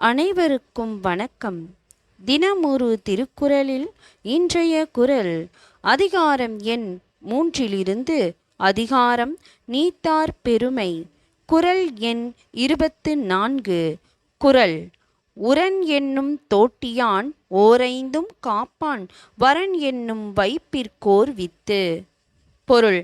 அனைவருக்கும் வணக்கம். தினமொரு திருக்குறளில் இன்றைய குறள் அதிகாரம் எண் மூன்றிலிருந்து அதிகாரம் நீத்தார் பெருமை. குறள் எண் இருபத்து நான்கு. குறள் உரன் என்னும் தோட்டியான் ஓரைந்தும் காப்பான் வரன் என்னும் வைப்பிற்கோர் வித்து. பொருள்.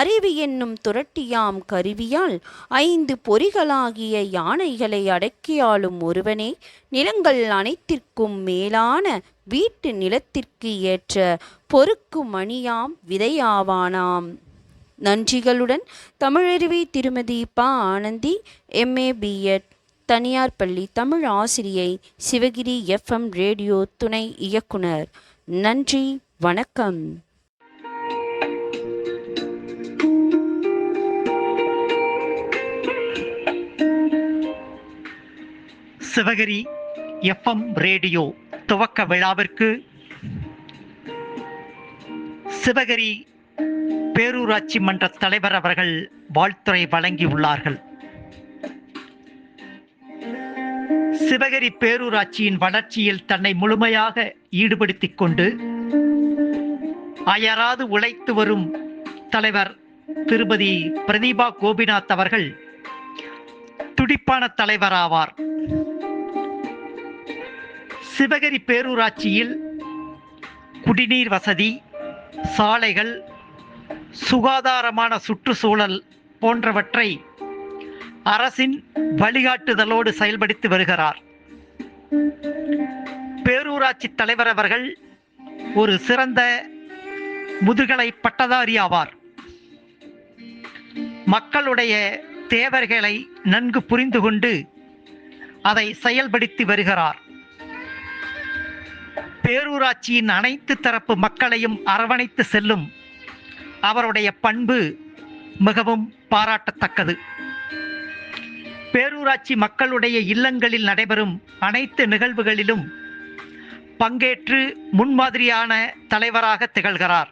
அறிவு என்னும் துரட்டியாம் கருவியால் ஐந்து பொறிகளாகிய யானைகளை அடக்கியாளும் ஒருவனே நிலங்கள் அனைத்திற்கும் மேலான வீட்டு நிலத்திற்கு ஏற்ற பொறுக்கு மணியாம் விதையாவானாம். நன்றிகளுடன் தமிழருவி திருமதி ப. ஆனந்தி எம்ஏ பிஎட் தனியார் பள்ளி தமிழ் ஆசிரியை சிவகிரி எஃப்எம் ரேடியோ துணை இயக்குனர். நன்றி வணக்கம். சிவகிரி எஃப்எம் ரேடியோ துவக்க விழாவிற்கு சிவகிரி பேரூராட்சி மன்ற தலைவர் அவர்கள் வாழ்த்துரை வழங்கியுள்ளார்கள். சிவகிரி பேரூராட்சியின் வளர்ச்சியில் தன்னை முழுமையாக ஈடுபடுத்திக் கொண்டு அயராது உழைத்து வரும் தலைவர் திருமதி பிரதீபா கோபிநாத் அவர்கள் துடிப்பான தலைவராவார். சிவகிரி பேரூராட்சியில் குடிநீர் வசதி சாலைகள் சுகாதாரமான சுற்றுச்சூழல் போன்றவற்றை அரசின் வழிகாட்டுதலோடு செயல்படுத்தி வருகிறார். பேரூராட்சி தலைவர் அவர்கள் ஒரு சிறந்த முதுகலை பட்டதாரி ஆவார். மக்களுடைய தேவர்களை நன்கு புரிந்து கொண்டு அதை செயல்படுத்தி வருகிறார். பேரூராட்சியின் அனைத்து தரப்பு மக்களையும் அரவணைத்து செல்லும் அவருடைய பண்பு மிகவும் பாராட்டத்தக்கது. பேரூராட்சி மக்களுடைய இல்லங்களில் நடைபெறும் அனைத்து நிகழ்வுகளிலும் பங்கேற்று முன்மாதிரியான தலைவராக திகழ்கிறார்.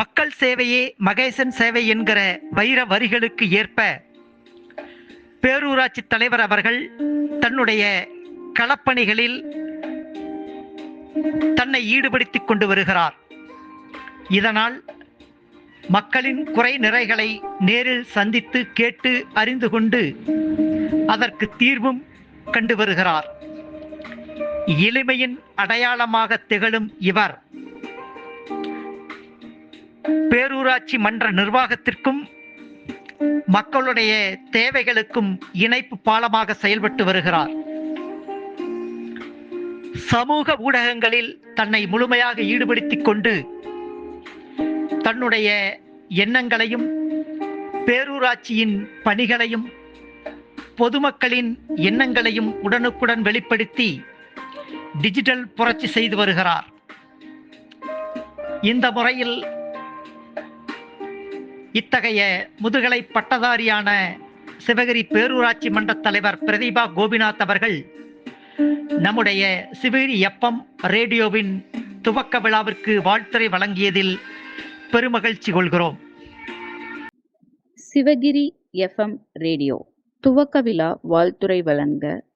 மக்கள் சேவையே மகேசன் சேவை என்கிற வைர வரிகளுக்கு ஏற்ப பேரூராட்சி தலைவர் அவர்கள் தன்னுடைய களப்பணிகளில் தன்னை ஈடுபடுத்திக் கொண்டு வருகிறார். இதனால் மக்களின் குறை நிறைகளை நேரில் சந்தித்து கேட்டு அறிந்து கொண்டு அதற்கு தீர்வும் கண்டு வருகிறார். எளிமையின் அடையாளமாக திகழும் இவர். பேரூராட்சி மன்ற நிர்வாகத்திற்கும் மக்களுடைய தேவைகளுக்கும் இணைப்பு பாலமாக செயல்பட்டு வருகிறார். சமூக ஊடகங்களில் தன்னை முழுமையாக ஈடுபடுத்திக் கொண்டு தன்னுடைய எண்ணங்களையும் பேரூராட்சியின் பணிகளையும் பொதுமக்களின் எண்ணங்களையும் உடனுக்குடன் வெளிப்படுத்தி டிஜிட்டல் புரட்சி செய்து வருகிறார். இந்த முறையில் இத்தகைய முதுகலை பட்டதாரியான சிவகிரி பேரூராட்சி மன்ற தலைவர் பிரதீபா கோபிநாத் அவர்கள் நம்முடைய சிவகிரி எஃப்எம் ரேடியோவின் துவக்க விழாவிற்கு வாழ்த்துறை வழங்கியதில் பெருமகிழ்ச்சி கொள்கிறோம். சிவகிரி எஃப்எம் ரேடியோ துவக்க விழா வாழ்த்துரை வழங்க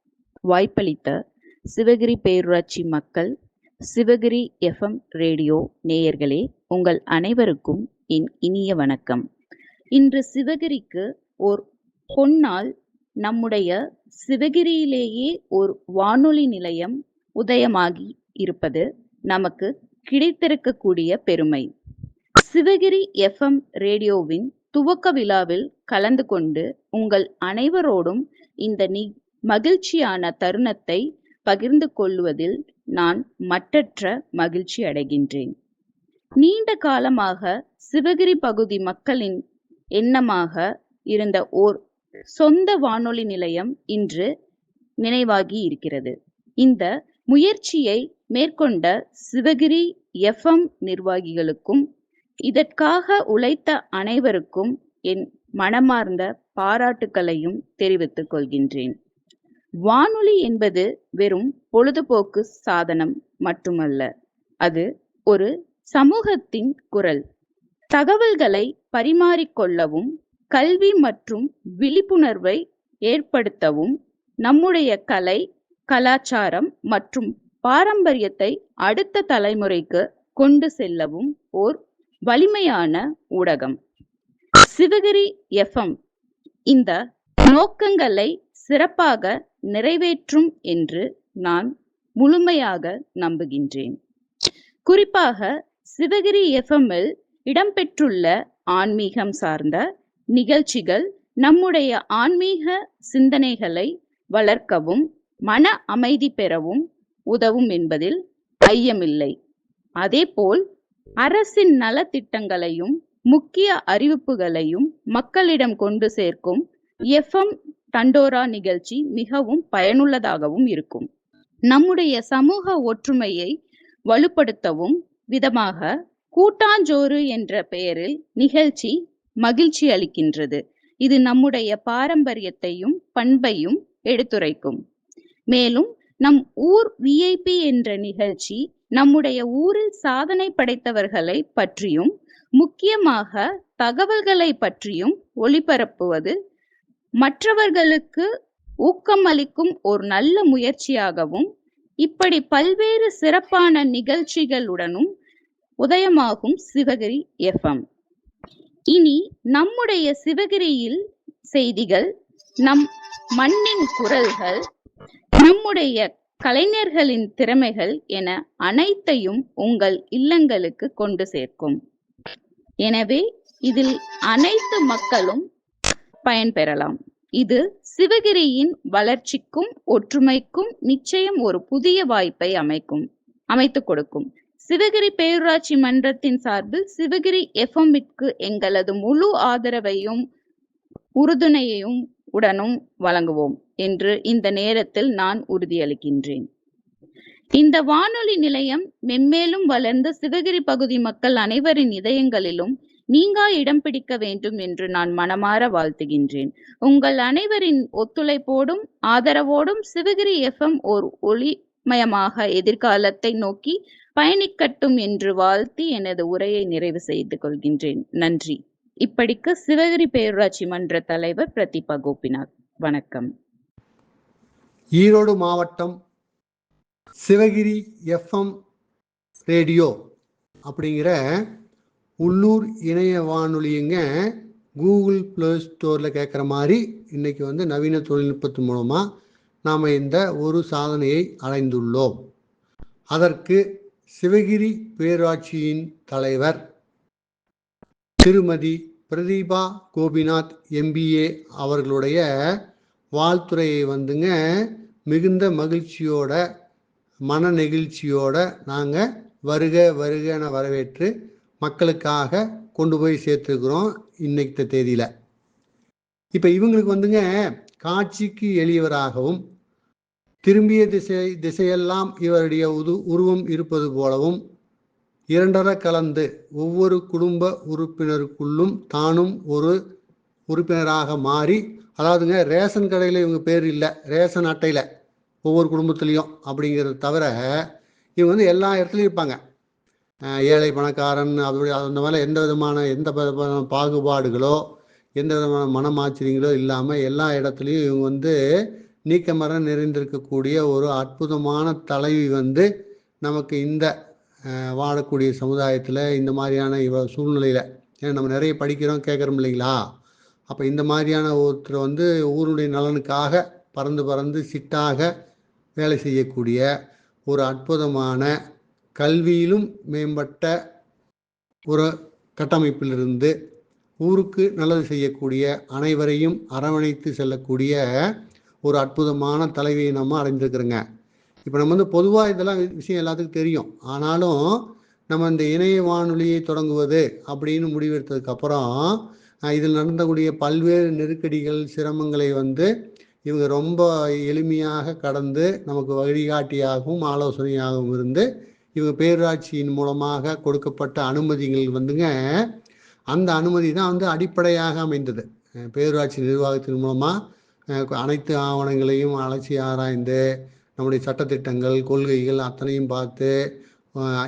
வாய்ப்பளித்த சிவகிரி பேரூராட்சி மக்கள் சிவகிரி எஃப்எம் ரேடியோ நேயர்களே உங்கள் அனைவருக்கும் என் இனிய வணக்கம். இன்று சிவகிரிக்கு ஓர் பொன்னால் நம்முடைய சிவகிரியிலேயே ஒரு வானொலி நிலையம் உதயமாகி இருப்பது நமக்கு கிடைத்திருக்கக்கூடிய பெருமை. சிவகிரி எஃப்எம் ரேடியோவின் துவக்க விழாவில் கலந்து கொண்டு உங்கள் அனைவரோடும் இந்த நி மகிழ்ச்சியான தருணத்தை பகிர்ந்து கொள்வதில் நான் மட்டற்ற மகிழ்ச்சி அடைகின்றேன். நீண்ட காலமாக சிவகிரி பகுதி மக்களின் எண்ணமாக இருந்த ஓர் சொந்த வானொலி நிலையம் இன்று நினைவாகி இருக்கிறது. இந்த முயற்சியை மேற்கொண்ட சிவகிரி எஃப்எம் நிர்வாகிகளுக்கும் இதற்காக உழைத்த அனைவருக்கும் என் மனமார்ந்த பாராட்டுக்களையும் தெரிவித்துக் கொள்கின்றேன். வானொலி என்பது வெறும் பொழுதுபோக்கு சாதனம் மட்டுமல்ல அது ஒரு சமூகத்தின் குரல். தகவல்களை பரிமாறிக்கொள்ளவும் கல்வி மற்றும் விழிப்புணர்வை ஏற்படுத்தவும் நம்முடைய கலை கலாச்சாரம் மற்றும் பாரம்பரியத்தை அடுத்த தலைமுறைக்கு கொண்டு செல்லவும் ஓர் வலிமையான ஊடகம். சிவகிரி எஃப்எம் இந்த நோக்கங்களை சிறப்பாக நிறைவேற்றும் என்று நான் முழுமையாக நம்புகின்றேன். குறிப்பாக சிவகிரி எஃப்எம்மில் இடம்பெற்றுள்ள ஆன்மீகம் சார்ந்த நிகழ்ச்சிகள் நம்முடைய ஆன்மீக சிந்தனைகளை வளர்க்கவும் மன அமைதி பெறவும் உதவும் என்பதில் ஐயமில்லை. அதேபோல் அரசின் நலத்திட்டங்களையும் முக்கிய அறிவிப்புகளையும் மக்களிடம் கொண்டு சேர்க்கும் எஃப்எம் தண்டோரா நிகழ்ச்சி மிகவும் பயனுள்ளதாகவும் இருக்கும். நம்முடைய சமூக ஒற்றுமையை வலுப்படுத்தவும் விதமாக கூட்டாஞ்சோறு என்ற பெயரில் நிகழ்ச்சி மகிழ்ச்சி அளிக்கின்றது. இது நம்முடைய பாரம்பரியத்தையும் பண்பையும் எடுத்துரைக்கும். மேலும் நம் ஊர் விஐபி என்ற நிகழ்ச்சி நம்முடைய ஊரில் சாதனை படைத்தவர்களை பற்றியும் முக்கியமாக தகவல்களை பற்றியும் ஒளிபரப்புவது மற்றவர்களுக்கு ஊக்கமளிக்கும் ஒரு நல்ல முயற்சியாகவும் இப்படி பல்வேறு சிறப்பான நிகழ்ச்சிகளுடனும் உதயமாகும் சிவகிரி எஃப்எம் இனி நம்முடைய சிவகிரியில் செய்திகள் நம் மண்ணின் குரல்கள் நம்முடைய கலைஞர்களின் திறமைகள் என அனைத்தையும் உங்கள் இல்லங்களுக்கு கொண்டு சேர்க்கும். எனவே இதில் அனைத்து மக்களும் பயன்பெறலாம். இது சிவகிரியின் வளர்ச்சிக்கும் ஒற்றுமைக்கும் நிச்சயம் ஒரு புதிய வாய்ப்பை அமைக்கும் அமைத்துக் கொடுக்கும். சிவகிரி பேரூராட்சி மன்றத்தின் சார்பில் சிவகிரி எஃப்எம்மிற்கு எங்களது முழு ஆதரவையும் உறுதுணையையும் உடனும் வழங்குவோம் என்று இந்த நேரத்தில் நான் உறுதியளிக்கின்றேன். இந்த வானொலி நிலையம் மென்மேலும் வளர்ந்து சிவகிரி பகுதி மக்கள் அனைவரின் இதயங்களிலும் நீங்கா இடம் பிடிக்க வேண்டும் என்று நான் மனமாற வாழ்த்துகின்றேன். உங்கள் அனைவரின் ஒத்துழைப்போடும் ஆதரவோடும் சிவகிரி எஃப்எம் ஓர் ஒளிமயமாக எதிர்காலத்தை நோக்கி பயணிக்கட்டும் என்று வாழ்த்தி எனது உரையை நிறைவு செய்து கொள்கின்றேன். நன்றி. இப்படிக்கு சிவகிரி பேரூராட்சி மன்ற தலைவர் பிரதீபா கோபிநாத். வணக்கம். ஈரோடு மாவட்டம் சிவகிரி எஃப்எம் ரேடியோ அப்படிங்கிற உள்ளூர் இணைய வானொலிங்க கூகுள் ப்ளே ஸ்டோரில் கேட்குற மாதிரி இன்றைக்கி வந்து நவீன தொழில்நுட்பத்து மூலமாக நாம் இந்த ஒரு சாதனையை அடைந்துள்ளோம். அதற்கு சிவகிரி பேராட்சியின் தலைவர். திருமதி பிரதீபா கோபிநாத் எம்பிஏ அவர்களுடைய வாழ்த்துறையை வந்துங்க மிகுந்த மகிழ்ச்சியோட மன நெகிழ்ச்சியோட நாங்கள் வருக வருகன வரவேற்று மக்களுக்காக கொண்டு போய் சேர்த்துருக்குறோம் இன்னைக்கு தேதியில். இப்போ இவங்களுக்கு வந்துங்க காட்சிக்கு எளியவராகவும் திரும்பிய திசை திசையெல்லாம் இவருடைய உது உருவம் இருப்பது போலவும் இரண்டர கலந்து ஒவ்வொரு குடும்ப உறுப்பினருக்குள்ளும் தானும் ஒரு உறுப்பினராக மாறி அதாவதுங்க ரேஷன் கடையில் இவங்க பேர் இல்லை ரேஷன் அட்டையில் ஒவ்வொரு குடும்பத்துலேயும் அப்படிங்கிறத தவிர இவங்க வந்து எல்லா இடத்துலையும் இருப்பாங்க. ஏழை பணக்காரன் அப்படி அந்த மாதிரி எந்த விதமான எந்த விதமான பாகுபாடுகளோ எந்த விதமான மனமாச்சரியங்களோ இல்லாமல் எல்லா இடத்துலையும் இவங்க வந்து நீக்கமர நிறைந்திருக்கக்கூடிய ஒரு அற்புதமான தலைவி வந்து நமக்கு இந்த வாழக்கூடிய சமுதாயத்தில் இந்த மாதிரியான இவ சூழ்நிலையில் ஏன்னா நம்ம நிறைய படிக்கிறோம் கேட்குறோம் இல்லைங்களா? அப்போ இந்த மாதிரியான ஒருத்தர் வந்து ஊருடைய நலனுக்காக பறந்து பறந்து சிட்டாக வேலை செய்யக்கூடிய ஒரு அற்புதமான கல்வியிலும் மேம்பட்ட ஒரு கட்டமைப்பிலிருந்து ஊருக்கு நல்லது செய்யக்கூடிய அனைவரையும் அரவணைத்து செல்லக்கூடிய ஒரு அற்புதமான தலைவியை நம்ம அடைஞ்சிருக்கிறோங்க இப்போ நம்ம வந்து பொதுவாக இதெல்லாம் விஷயம் எல்லாத்துக்கும் தெரியும். ஆனாலும் நம்ம இந்த இணைய வானொலியை தொடங்குவது அப்படின்னு முடிவெடுத்ததுக்கு அப்புறம் இதில் நடந்தக்கூடிய பல்வேறு நெருக்கடிகள் சிரமங்களை வந்து இவங்க ரொம்ப எளிமையாக கடந்து நமக்கு வழிகாட்டியாகவும் ஆலோசனையாகவும் இருந்து இவங்க பேரூராட்சியின் மூலமாக கொடுக்கப்பட்ட அனுமதிகள் வந்துங்க அந்த அனுமதி தான் வந்து அடிப்படையாக அமைந்தது. பேரூராட்சி நிர்வாகத்தின் மூலமாக அனைத்து ஆவணங்களையும் அலசி ஆராய்ந்து நம்முடைய சட்டத்திட்டங்கள் கொள்கைகள் அத்தனையும் பார்த்து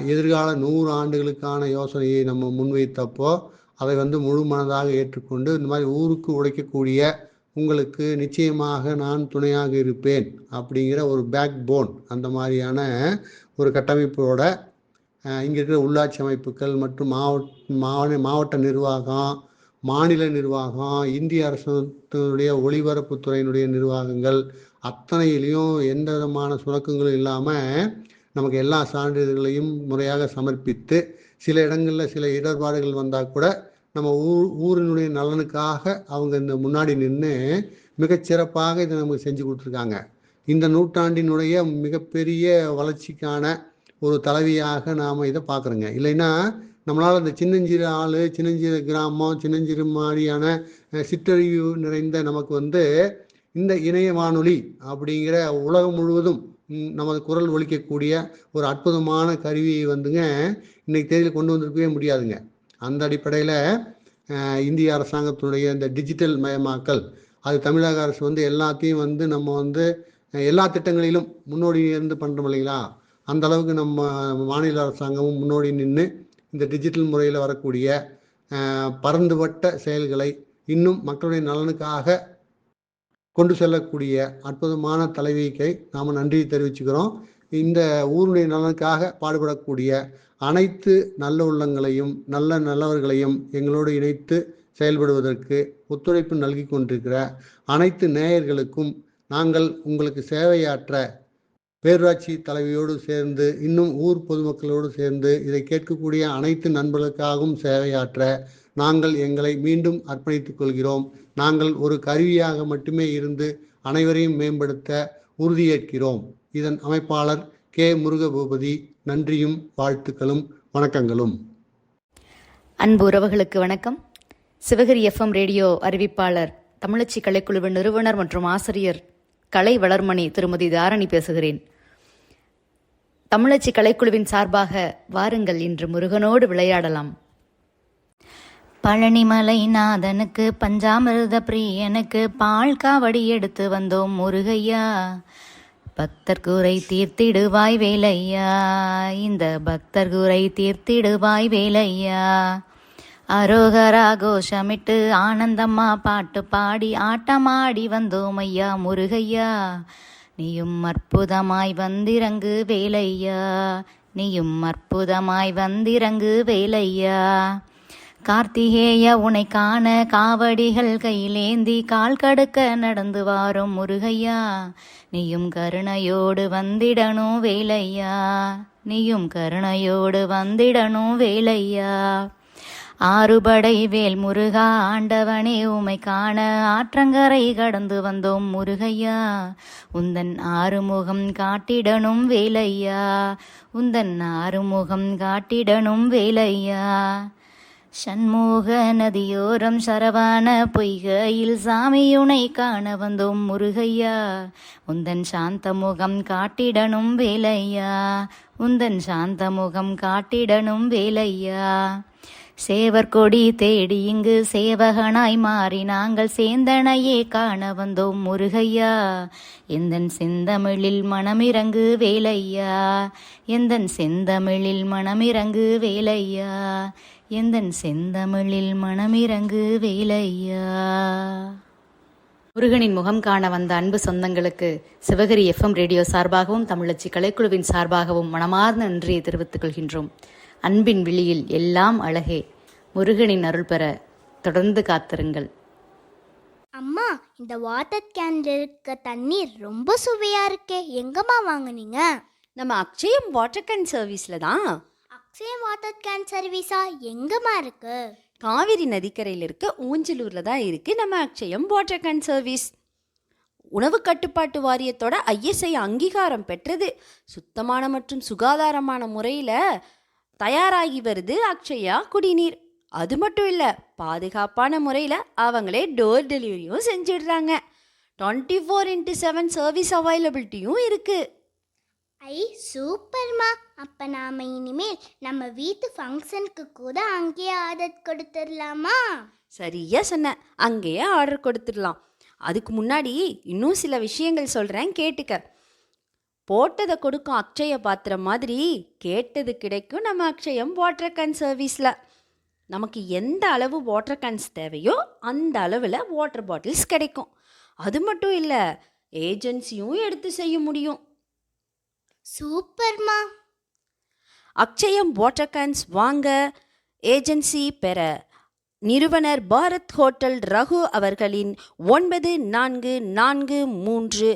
எதிர்கால நூறு ஆண்டுகளுக்கான யோசனையை நம்ம முன்வைத்தப்போ அதை வந்து முழு மனதாக ஏற்றுக்கொண்டு இந்த மாதிரி ஊருக்கு உழைக்கக்கூடிய உங்களுக்கு நிச்சயமாக நான் துணையாக இருப்பேன் அப்படிங்கிற ஒரு பேக் போன் அந்த மாதிரியான ஒரு கட்டமைப்போட இங்கே இருக்கிற உள்ளாட்சி அமைப்புகள் மற்றும் மாவட்ட மாவட்ட நிர்வாகம் மாநில நிர்வாகம் இந்திய அரசுடைய ஒளிபரப்புத்துறையினுடைய நிர்வாகங்கள் அத்தனையிலையும் எந்த விதமான சுணக்கங்களும் இல்லாமல் நமக்கு எல்லா சான்றிதழ்களையும் முறையாக சமர்ப்பித்து சில இடங்களில் சில இடர்பாடுகள் வந்தால் கூட நம்ம ஊர் ஊரினுடைய நலனுக்காக அவங்க இந்த முன்னாடி நின்று மிகச்சிறப்பாக இதை நமக்கு செஞ்சு கொடுத்துருக்காங்க. இந்த நூற்றாண்டினுடைய மிகப்பெரிய வளர்ச்சிக்கான ஒரு தலைவியாக நாம் இதை பார்க்குறோங்க. இல்லைன்னா நம்மளால் இந்த சின்னஞ்சிறு ஆள் சின்னஞ்சிறு கிராமம் சின்னஞ்சிறு மாதிரியான சிற்றறிவு நிறைந்த நமக்கு வந்து இந்த இணைய வானொலி அப்படிங்கிற உலகம் முழுவதும் நமது குரல் ஒழிக்கக்கூடிய ஒரு அற்புதமான கருவியை வந்துங்க இன்னைக்கு தேதியில் கொண்டு வந்திருக்கவே முடியாதுங்க. அந்த அடிப்படையில் இந்திய அரசாங்கத்தினுடைய இந்த டிஜிட்டல் மயமாக்கல் அது தமிழக அரசு வந்து எல்லாத்தையும் வந்து நம்ம வந்து எல்லா திட்டங்களிலும் முன்னோடி இருந்து பண்ணுறோம் இல்லைங்களா? அந்த அளவுக்கு நம்ம மாநில அரசாங்கமும் முன்னோடி நின்று இந்த டிஜிட்டல் முறையில் வரக்கூடிய பரந்துபட்ட செயல்களை இன்னும் மக்களுடைய நலனுக்காக கொண்டு செல்லக்கூடிய அற்புதமான தலைவிக்கை நாம் நன்றி தெரிவிச்சுக்கிறோம். இந்த ஊருடைய நலனுக்காக பாடுபடக்கூடிய அனைத்து நல்ல உள்ளங்களையும் நல்ல நல்லவர்களையும் எங்களோடு இணைத்து செயல்படுவதற்கு ஒத்துழைப்பு நல்கி கொண்டிருக்கிற அனைத்து நேயர்களுக்கும் நாங்கள் உங்களுக்கு சேவையாற்ற பேரூராட்சி தலைவியோடு சேர்ந்து இன்னும் ஊர் பொதுமக்களோடு சேர்ந்து இதை கேட்கக்கூடிய அனைத்து நண்பர்களுக்காகவும் சேவையாற்ற நாங்கள் எங்களை மீண்டும் அர்ப்பணித்துக் கொள்கிறோம். நாங்கள் ஒரு கருவியாக மட்டுமே இருந்து அனைவரையும் மேம்படுத்த உறுதியேற்கிறோம். இதன் அமைப்பாளர் கே. முருகபூபதி நன்றியும் வாழ்த்துக்களும் வணக்கங்களும். அன்பு உறவுகளுக்கு வணக்கம். சிவகிரி எஃப்எம் ரேடியோ அறிவிப்பாளர் தமிழச்சி கலைக்குழுவின் நிறுவனர் மற்றும் ஆசிரியர் கலை வளர்மணி திருமதி தாரணி பேசுகிறேன். தமிழச்சி கலைக்குழுவின் சார்பாக வாருங்கள் இன்று முருகனோடு விளையாடலாம். பழனிமலை நாதனுக்கு பஞ்சாமிரத பிரியனுக்கு பால் காவடி எடுத்து வந்தோம் முருகையா. பக்தர் குறை தீர்த்திடுவாய் வேலையா. இந்த பக்தர் குறை தீர்த்திடுவாய் வேலையா. அரோகரா கோஷமிட்டு ஆனந்தம்மா பாட்டு பாடி ஆட்டமாடி வந்தோம் ஐயா முருகையா. நீயும் அற்புதமாய் வந்திறங்கு வேலையா. நீயும் அற்புதமாய் வந்திறங்கு வேலையா. கார்த்திகேய உனை காண காவடிகள் கையிலேந்தி கால் கடுக்க நடந்து வாரும் முருகையா. நீயும் கருணையோடு வந்திடணும் வேலையா. நீயும் கருணையோடு வந்திடணும் வேலையா. ஆறுபடை வேல் முருகா ஆண்டவனே உமை காண ஆற்றங்கரை கடந்து வந்தோம் முருகையா. உந்தன் ஆறுமுகம் காட்டிடனும் வேலையா. உந்தன் ஆறுமுகம் காட்டிடனும் வேலையா. சண்முக நதியோரம் சரவான பொய்கையில் சாமியுனை காண வந்தோம் முருகையா. உந்தன் சாந்த முகம் காட்டிடனும் வேலையா. உந்தன் சாந்த முகம் காட்டிடனும் வேலையா. சேவர் கொடி தேடி இங்கு சேவகனாய் மாறி நாங்கள் சேந்தனையே காண வந்தோம் முருகையா. எந்தன் செந்தமிழில் மனமிறங்கு வேலையா. எந்தன் செந்தமிழில் மனமிறங்கு வேலையா. எந்தன் செந்தமிழில் மனமிறங்கு வேலையா. முருகனின் முகம் காண வந்த அன்பு சொந்தங்களுக்கு சிவகிரி எஃப்எம் ரேடியோ சார்பாகவும் தமிழச்சி கலைக்குழுவின் சார்பாகவும் மனமார்ந்த நன்றியை தெரிவித்துக் கொள்கின்றோம். அன்பின் விழியில் எல்லாம் அழகே. முருகனின் அருள் பெற தொடர்ந்து காத்திருங்கள். அம்மா இந்த வாட்டர் கேன்ல இருக்க தண்ணீர் ரொம்ப சுவையா இருக்கே. எங்கம்மா வாங்குனீங்க? நம்ம அக்ஷயம் வாட்டர் கேன் சர்வீஸில் தான். அக்ஷய வாட்டர் கேன் சர்வீஸா எங்கம்மா இருக்கு? காவிரி நதிக்கரையில் இருக்க ஊஞ்சலூரில் தான் இருக்குது நம்ம அக்ஷயம் வாட்டர் கேன் சர்வீஸ் உணவு கட்டுப்பாட்டு வாரியத்தோட ஐஎஸ்ஐ அங்கீகாரம் பெற்றது. சுத்தமான மற்றும் சுகாதாரமான முறையில் தயாராகி வருது அக்ஷயா குடிநீர். அது மட்டும் இல்லை பாதுகாப்பான முறையில் அவங்களே டோர் டெலிவரியும் செஞ்சிடுறாங்க. Twenty four into seven service அவைலபிலிட்டியும் இருக்குது ஐ சூப்பர்மா அப்ப நாம இனிமேல் நம்ம வீட்டு ஃபங்க்ஷனுக்கு கூட அங்கேயே ஆர்டர் கொடுத்துடலாமா? சரியா சொன்ன. அங்கேயே ஆர்டர் கொடுத்துடலாம். அதுக்கு முன்னாடி இன்னும் சில விஷயங்கள் சொல்கிறேன் கேட்டுக்க. போட்டதை கொடுக்கும் அக்ஷய பாத்திரம் மாதிரி கேட்டது கிடைக்கும் நம்ம அக்ஷயம் வாட்டர் கேன் சர்வீஸில் நமக்கு எந்த அளவு வாட்டர் கேன்ஸ் தேவையோ அந்த அளவில் வாட்டர் பாட்டில்ஸ் கிடைக்கும். அது மட்டும் இல்லை ஏஜென்சியும் எடுத்து செய்ய முடியும். சூப்பர்மா. அக்ஷயம் வாட்டர் கேன்ஸ் வாங்க ஏஜென்சி பெற நிறுவனர் பாரத் ஹோட்டல் ரகு அவர்களின் ஒன்பது நான்கு நான்கு மூன்று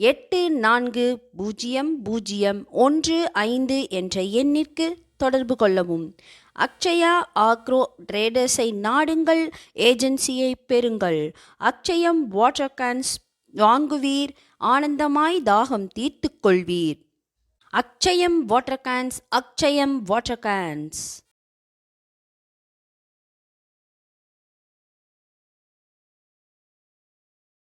எட்டு நான்கு பூஜ்ஜியம் பூஜ்ஜியம் ஒன்று ஐந்து என்ற எண்ணிற்கு தொடர்பு கொள்ளவும். அக்ஷயா ஆக்ரோ ட்ரேடர்ஸை நாடுங்கள் ஏஜென்சியை பெறுங்கள். அக்ஷயம் வாட்டர் கேன்ஸ் வாங்குவீர் ஆனந்தமாய் தாகம் தீர்த்து கொள்வீர். Akshayam water cans Akshayam water cans.